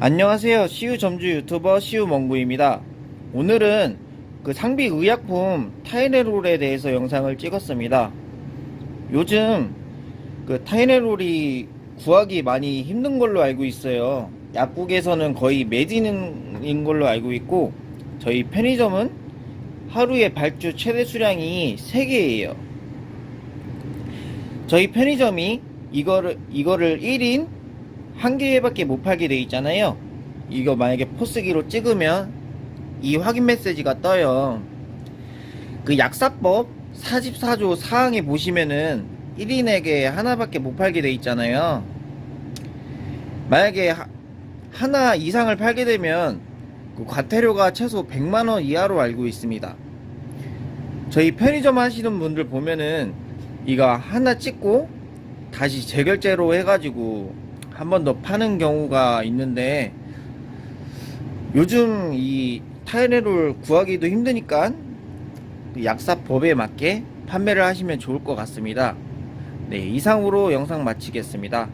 안녕하세요. 시우 점주 유튜버 시우 멍구입니다. 오늘은 그 상비 의약품 타이레롤에 대해서 영상을 찍었습니다. 요즘 그 타이레롤이 구하기 많이 힘든 걸로 알고 있어요. 약국에서는 거의 매진인 걸로 알고 있고 저희 편의점은 하루에 발주 최대 수량이 3개예요. 저희 편의점이 이거를 이거를 1인 한 개밖에 못 팔게 돼 있잖아요. 이거 만약에 포스기로 찍으면 이 확인 메시지가 떠요. 그 약사법 44조 사항에 보시면은 1인에게 하나밖에 못 팔게 돼 있잖아요. 만약에 하, 하나 이상을 팔게 되면 그 과태료가 최소 100만 원 이하로 알고 있습니다. 저희 편의점 하시는 분들 보면은 이거 하나 찍고 다시 재결제로 해가지고 한 번 더 파는 경우가 있는데 요즘 이 타이레놀 구하기도 힘드니까 약사법에 맞게 판매를 하시면 좋을 것 같습니다. 네, 이상으로 영상 마치겠습니다.